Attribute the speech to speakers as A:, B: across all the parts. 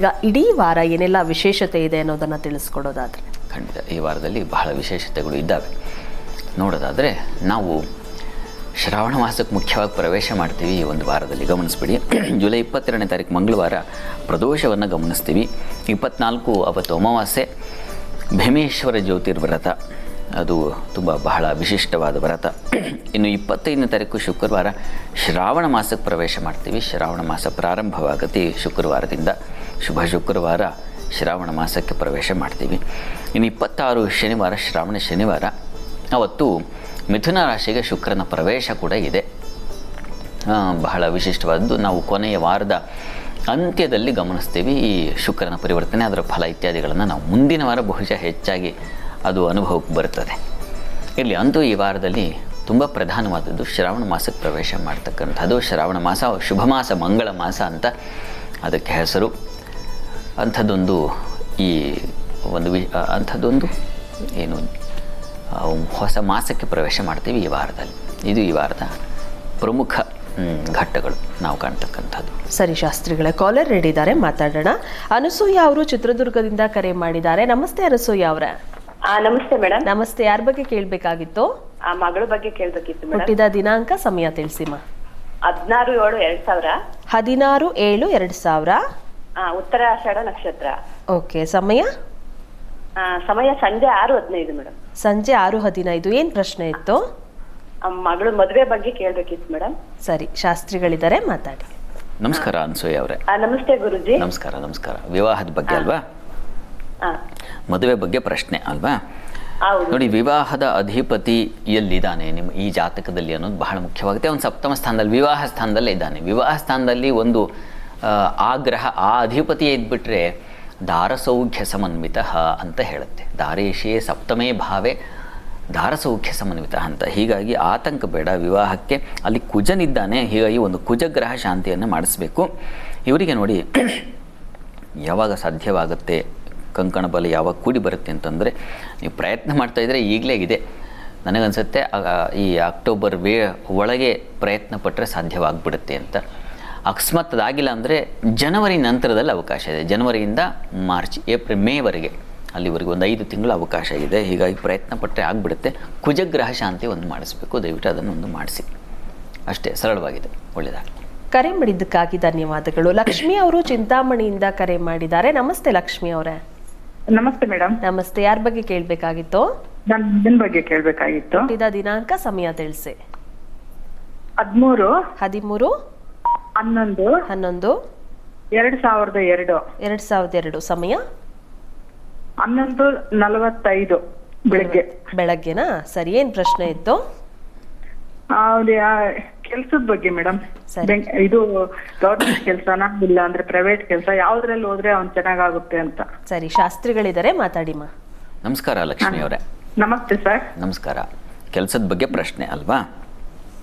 A: ಈಗ ಇಡೀ ವಾರ ಏನೆಲ್ಲ ವಿಶೇಷತೆ ಇದೆ ಅನ್ನೋದನ್ನ ತಿಳಿಸ್ಕೊಡೋದಾದ್ರೆ.
B: ಖಂಡಿತ, ಈ ವಾರದಲ್ಲಿ ಬಹಳ ವಿಶೇಷತೆಗಳು ಇದ್ದಾವೆ. ನೋಡೋದಾದರೆ, ನಾವು ಶ್ರಾವಣ ಮಾಸಕ್ಕೆ ಮುಖ್ಯವಾಗಿ ಪ್ರವೇಶ ಮಾಡ್ತೀವಿ ಈ ಒಂದು ವಾರದಲ್ಲಿ. ಗಮನಿಸ್ಬಿಡಿ, ಜುಲೈ ಇಪ್ಪತ್ತೆರಡನೇ ತಾರೀಕು ಮಂಗಳವಾರ ಪ್ರದೋಷವನ್ನು ಗಮನಿಸ್ತೀವಿ. ಇಪ್ಪತ್ನಾಲ್ಕು ಅವತ್ತು ಅಮಾವಾಸ್ಯೆ, ಭೀಮೇಶ್ವರ ಜ್ಯೋತಿರ್ವ್ರತ. ಅದು ತುಂಬ ಬಹಳ ವಿಶಿಷ್ಟವಾದ ವ್ರತ. ಇನ್ನು ಇಪ್ಪತ್ತೈದನೇ ತಾರೀಕು ಶುಕ್ರವಾರ ಶ್ರಾವಣ ಮಾಸಕ್ಕೆ ಪ್ರವೇಶ ಮಾಡ್ತೀವಿ. ಶ್ರಾವಣ ಮಾಸ ಪ್ರಾರಂಭವಾಗುತ್ತೆ ಶುಕ್ರವಾರದಿಂದ. ಶುಭ ಶುಕ್ರವಾರ ಶ್ರಾವಣ ಮಾಸಕ್ಕೆ ಪ್ರವೇಶ ಮಾಡ್ತೀವಿ. ಇನ್ನು ಇಪ್ಪತ್ತಾರು ಶನಿವಾರ, ಶ್ರಾವಣ ಶನಿವಾರ, ಅವತ್ತು ಮಿಥುನ ರಾಶಿಗೆ ಶುಕ್ರನ ಪ್ರವೇಶ ಕೂಡ ಇದೆ. ಬಹಳ ವಿಶಿಷ್ಟವಾದದ್ದು ನಾವು ಕೊನೆಯ ವಾರದ ಅಂತ್ಯದಲ್ಲಿ ಗಮನಿಸ್ತೀವಿ ಈ ಶುಕ್ರನ ಪರಿವರ್ತನೆ, ಅದರ ಫಲ ಇತ್ಯಾದಿಗಳನ್ನು ನಾವು ಮುಂದಿನ ವಾರ ಬಹುಶಃ ಹೆಚ್ಚಾಗಿ ಅದು ಅನುಭವಕ್ಕೆ ಬರುತ್ತದೆ. ಇಲ್ಲಿ ಅಂತೂ ಈ ವಾರದಲ್ಲಿ ತುಂಬ ಪ್ರಧಾನವಾದದ್ದು ಶ್ರಾವಣ ಮಾಸಕ್ಕೆ ಪ್ರವೇಶ ಮಾಡ್ತಕ್ಕಂಥದ್ದು. ಶ್ರಾವಣ ಮಾಸ ಶುಭ ಮಾಸ, ಮಂಗಳ ಮಾಸ ಅಂತ ಅದಕ್ಕೆ ಹೆಸರು. ಅಂಥದ್ದೊಂದು ಈ ಒಂದು ವಿ ಅಂಥದ್ದೊಂದು ಏನು ಹೊಸ ಮಾಸಕ್ಕೆ ಪ್ರವೇಶ ಮಾಡ್ತೀವಿ ಈ ವಾರದಲ್ಲಿ. ಇದು ಈ ವಾರದ ಪ್ರಮುಖ ಘಟ್ಟಗಳು ನಾವು ಕಾಣ್ತಕ್ಕಂಥದ್ದು.
A: ಸರಿ ಶಾಸ್ತ್ರಿಗಳೇ ಕಾಲರ್ ರೆಡಿ ಇದ್ದಾರೆ ಮಾತಾಡೋಣ. ಅನಸೂಯ ಅವರು ಚಿತ್ರದುರ್ಗದಿಂದ ಕರೆ ಮಾಡಿದ್ದಾರೆ. ನಮಸ್ತೆ ಅನಸೂಯ ಅವರ.
C: ಆ ನಮಸ್ತೆ ಮೇಡಮ್
A: ನಮಸ್ತೆ ಯಾರ ಬಗ್ಗೆ ಕೇಳಬೇಕಾಗಿತ್ತು?
C: ಆ ಮಗಳ ಬಗ್ಗೆ ಕೇಳಬೇಕಿತ್ತು
A: ಹುಟ್ಟಿದ ದಿನಾಂಕ ಸಮಯ ತಿಳಿಸಿಮ್ಮ
C: ಹದಿನಾರು ಏಳು ಎರಡು ಸಾವಿರ.
A: ಹದಿನಾರು ಏಳು ಎರಡು ಸಾವಿರ.
C: ಆ, ಉತ್ತರ ಆಷಾಢ ನಕ್ಷತ್ರ.
A: ಓಕೆ ಸಮಯ?
C: ಆ, ಸಮಯ ಸಂಜೆ ಆರು ಹದಿನೈದು ಮೇಡಮ್
A: ಸಂಜೆ ಆರು ಹದಿನೈದು. ಏನು ಪ್ರಶ್ನೆ ಇತ್ತು?
C: ಮಗಳು ಮದುವೆ ಬಗ್ಗೆ ಕೇಳ್ಬೇಕಿತ್ತು ಮೇಡಮ್
A: ಸರಿ ಶಾಸ್ತ್ರಿಗಳಿದ್ದಾರೆ ಮಾತಾಡಿ.
B: ನಮಸ್ಕಾರ ಅನ್ಸೂಯ ಅವರೇ.
C: ಆ, ನಮಸ್ತೆ ಗುರುಜಿ.
B: ನಮಸ್ಕಾರ ನಮಸ್ಕಾರ. ವಿವಾಹದ ಬಗ್ಗೆ ಅಲ್ವಾ?
C: ಆ,
B: ಮದುವೆ ಬಗ್ಗೆ ಪ್ರಶ್ನೆ ಅಲ್ವಾ?
C: ಹೌದು.
B: ನೋಡಿ ವಿವಾಹದ ಅಧಿಪತಿ ಎಲ್ಲಿದ್ದಾನೆ? ನಿಮ್ಮ ಈ ಜಾತಕದಲ್ಲಿ ಅನ್ನೋದು ಬಹಳ ಮುಖ್ಯವಾಗುತ್ತೆ. ಅವನು ಸಪ್ತಮ ಸ್ಥಾನದಲ್ಲಿ ವಿವಾಹ ಸ್ಥಾನದಲ್ಲೇ ಇದ್ದಾನೆ. ವಿವಾಹ ಸ್ಥಾನದಲ್ಲಿ ಒಂದು ಆ, ಗ್ರಹ ಆ ಅಧಿಪತಿ ಇದ್ಬಿಟ್ರೆ ದಾರಸೌಖ್ಯ ಸಮನ್ವಿತ ಅಂತ ಹೇಳುತ್ತೆ. ದಾರೇಶೇ ಸಪ್ತಮೇ ಭಾವೆ ದಾರಸೌಖ್ಯ ಸಮನ್ವಿತ ಅಂತ. ಹೀಗಾಗಿ ಆತಂಕ ಬೇಡ ವಿವಾಹಕ್ಕೆ. ಅಲ್ಲಿ ಕುಜನಿದ್ದಾನೆ ಹೀಗಾಗಿ ಒಂದು ಕುಜಗ್ರಹ ಶಾಂತಿಯನ್ನು ಮಾಡಿಸ್ಬೇಕು. ಇವರಿಗೆ ನೋಡಿ ಯಾವಾಗ ಸಾಧ್ಯವಾಗುತ್ತೆ ಕಂಕಣ ಬಲ ಯಾವಾಗ ಕೂಡಿ ಬರುತ್ತೆ ಅಂತಂದರೆ ನೀವು ಪ್ರಯತ್ನ ಮಾಡ್ತಾ ಇದ್ದರೆ ಈಗಲೇ ಇದೆ ನನಗನ್ಸುತ್ತೆ ಈ ಅಕ್ಟೋಬರ್ ವೇ ಒಳಗೆ ಪ್ರಯತ್ನ ಪಟ್ಟರೆ ಸಾಧ್ಯವಾಗ್ಬಿಡುತ್ತೆ ಅಂತ. ಅಕಸ್ಮಾತ್ ಅದಾಗಿಲ್ಲ ಅಂದರೆ ಜನವರಿ ನಂತರದಲ್ಲಿ ಅವಕಾಶ ಇದೆ. ಜನವರಿಯಿಂದ ಮಾರ್ಚ್ ಏಪ್ರಿಲ್ ಮೇವರೆಗೆ ಅಲ್ಲಿವರೆಗೆ ಒಂದು ಐದು ತಿಂಗಳು ಅವಕಾಶ ಇದೆ. ಹೀಗಾಗಿ ಪ್ರಯತ್ನ ಪಟ್ಟರೆ ಆಗಿಬಿಡುತ್ತೆ. ಕುಜಗ್ರಹ ಶಾಂತಿ ಒಂದು ಮಾಡಿಸ್ಬೇಕು. ದಯವಿಟ್ಟು ಅದನ್ನು ಒಂದು ಮಾಡಿಸಿ. ಅಷ್ಟೇ ಸರಳವಾಗಿದೆ. ಒಳ್ಳೆಯದಾಗಲಿ.
A: ಕರೆ ಮಾಡಿದ್ದಕ್ಕಾಗಿ ಧನ್ಯವಾದಗಳು. ಲಕ್ಷ್ಮಿ ಅವರು ಚಿಂತಾಮಣಿಯಿಂದ ಕರೆ ಮಾಡಿದ್ದಾರೆ. ನಮಸ್ತೆ ಲಕ್ಷ್ಮಿ ಅವರೇ.
D: ನಮಸ್ತೆ ಮೇಡಮ್.
A: ನಮಸ್ತೆ. ಯಾರ ಬಗ್ಗೆ ಕೇಳಬೇಕಾಗಿತ್ತು?
D: ಬಗ್ಗೆ ಕೇಳಬೇಕಾಗಿತ್ತು.
A: ದಿನಾಂಕ ಸಮಯ ತಿಳಿಸಿ.
D: ಹದಿಮೂರು.
A: ಹದಿಮೂರು.
D: ಹನ್ನೊಂದು.
A: ಹನ್ನೊಂದು.
D: ಎರಡ್ ಸಾವಿರದ ಎರಡು.
A: ಎರಡ್ ಸಾವಿರದ ಎರಡು. ಸಮಯ?
D: ಹನ್ನೊಂದು ನಲವತ್ತೈದು ಬೆಳಗ್ಗೆ.
A: ಬೆಳಗ್ಗೆನಾ? ಸರಿ ಏನ್ ಪ್ರಶ್ನೆ ಇತ್ತು?
D: ಕೆಲ್ಸದ ಬಗ್ಗೆ ಮೇಡಮ್
A: ಸರಿ.
D: ಇದು ಗೌರ್ಮೆಂಟ್ ಕೆಲ್ಸನ ಇಲ್ಲ ಅಂದ್ರೆ ಪ್ರೈವೇಟ್ ಕೆಲ್ಸ ಯಾವ್ದ್ರಲ್ಲಿ ಹೋದ್ರೆ ಅವ್ನ್ ಚೆನ್ನಾಗಾಗುತ್ತೆ ಅಂತ.
A: ಸರಿ ಶಾಸ್ತ್ರಿಗಳಿದ್ದಾರೆ ಮಾತಾಡಿಮ್ಮ
B: ನಮಸ್ಕಾರ ಲಕ್ಷ್ಮಿ ಅವರೇ.
D: ನಮಸ್ತೆ ಸರ್.
B: ನಮಸ್ಕಾರ. ಕೆಲಸದ ಬಗ್ಗೆ ಪ್ರಶ್ನೆ ಅಲ್ವಾ?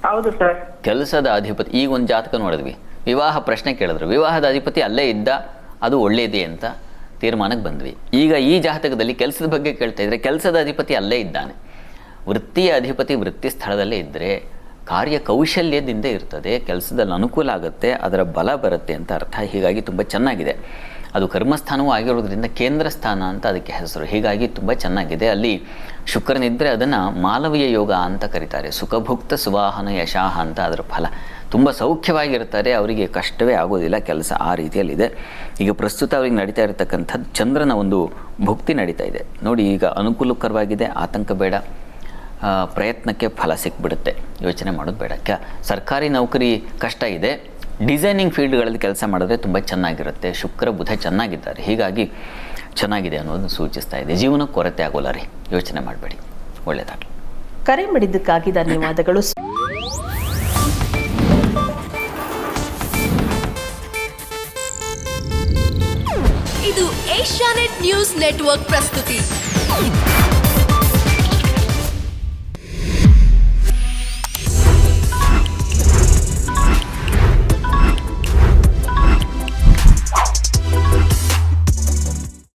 D: ಹೌದು ಸರ್.
B: ಕೆಲಸದ ಅಧಿಪತಿ, ಈಗ ಒಂದು ಜಾತಕ ನೋಡಿದ್ವಿ. ವಿವಾಹ ಪ್ರಶ್ನೆ ಕೇಳಿದ್ರು. ವಿವಾಹದ ಅಧಿಪತಿ ಅಲ್ಲೇ ಇದ್ದ, ಅದು ಒಳ್ಳೆಯದೇ ಅಂತ ತೀರ್ಮಾನಕ್ಕೆ ಬಂದ್ವಿ. ಈಗ ಈ ಜಾತಕದಲ್ಲಿ ಕೆಲಸದ ಬಗ್ಗೆ ಕೇಳ್ತಾ ಇದ್ರೆ, ಕೆಲಸದ ಅಧಿಪತಿ ಅಲ್ಲೇ ಇದ್ದಾನೆ. ವೃತ್ತಿಯ ಅಧಿಪತಿ ವೃತ್ತಿ ಸ್ಥಳದಲ್ಲೇ ಇದ್ದರೆ ಕಾರ್ಯ ಕೌಶಲ್ಯದಿಂದ ಇರ್ತದೆ, ಕೆಲಸದಲ್ಲಿ ಅನುಕೂಲ ಆಗುತ್ತೆ, ಅದರ ಬಲ ಬರುತ್ತೆ ಅಂತ ಅರ್ಥ. ಹೀಗಾಗಿ ತುಂಬ ಚೆನ್ನಾಗಿದೆ. ಅದು ಕರ್ಮಸ್ಥಾನವೂ ಆಗಿರೋದ್ರಿಂದ ಕೇಂದ್ರ ಸ್ಥಾನ ಅಂತ ಅದಕ್ಕೆ ಹೆಸರು. ಹೀಗಾಗಿ ತುಂಬ ಚೆನ್ನಾಗಿದೆ. ಅಲ್ಲಿ ಶುಕ್ರನಿದ್ದರೆ ಅದನ್ನು ಮಾಲವೀಯ ಯೋಗ ಅಂತ ಕರೀತಾರೆ. ಸುಖಭುಕ್ತ ಸುವಾಹನ ಯಶಾಹ ಅಂತ ಅದರ ಫಲ. ತುಂಬ ಸೌಖ್ಯವಾಗಿರ್ತಾರೆ. ಅವರಿಗೆ ಕಷ್ಟವೇ ಆಗೋದಿಲ್ಲ. ಕೆಲಸ ಆ ರೀತಿಯಲ್ಲಿದೆ. ಈಗ ಪ್ರಸ್ತುತ ಅವ್ರಿಗೆ ನಡೀತಾ ಇರತಕ್ಕಂಥದ್ದು ಚಂದ್ರನ ಒಂದು ಭುಕ್ತಿ ನಡೀತಾ ಇದೆ. ನೋಡಿ, ಈಗ ಅನುಕೂಲಕರವಾಗಿದೆ. ಆತಂಕ ಬೇಡ. ಪ್ರಯತ್ನಕ್ಕೆ ಫಲ ಸಿಕ್ಬಿಡುತ್ತೆ. ಯೋಚನೆ ಮಾಡೋದು ಬೇಡ. ಕ್ಯಾ ಸರ್ಕಾರಿ ನೌಕರಿ ಕಷ್ಟ ಇದೆ. ಡಿಸೈನಿಂಗ್ ಫೀಲ್ಡ್ಗಳಲ್ಲಿ ಕೆಲಸ ಮಾಡಿದ್ರೆ ತುಂಬ ಚೆನ್ನಾಗಿರುತ್ತೆ. ಶುಕ್ರ ಬುಧ ಚೆನ್ನಾಗಿದ್ದಾರೆ. ಹೀಗಾಗಿ ಚೆನ್ನಾಗಿದೆ ಅನ್ನೋದನ್ನು ಸೂಚಿಸ್ತಾ ಇದೆ. ಜೀವನಕ್ಕೆ ಕೊರತೆ ಆಗೋಲ್ಲ ರೀ. ಯೋಚನೆ ಮಾಡಬೇಡಿ. ಒಳ್ಳೆಯದಾಗಲಿ
A: ಕರೆ ಮಾಡಿದ್ದಕ್ಕಾಗಿ ಧನ್ಯವಾದಗಳು.
E: ಇದು ಏಷ್ಯಾನೆಟ್ ನ್ಯೂಸ್ ನೆಟ್ವರ್ಕ್ ಪ್ರಸ್ತುತಿ.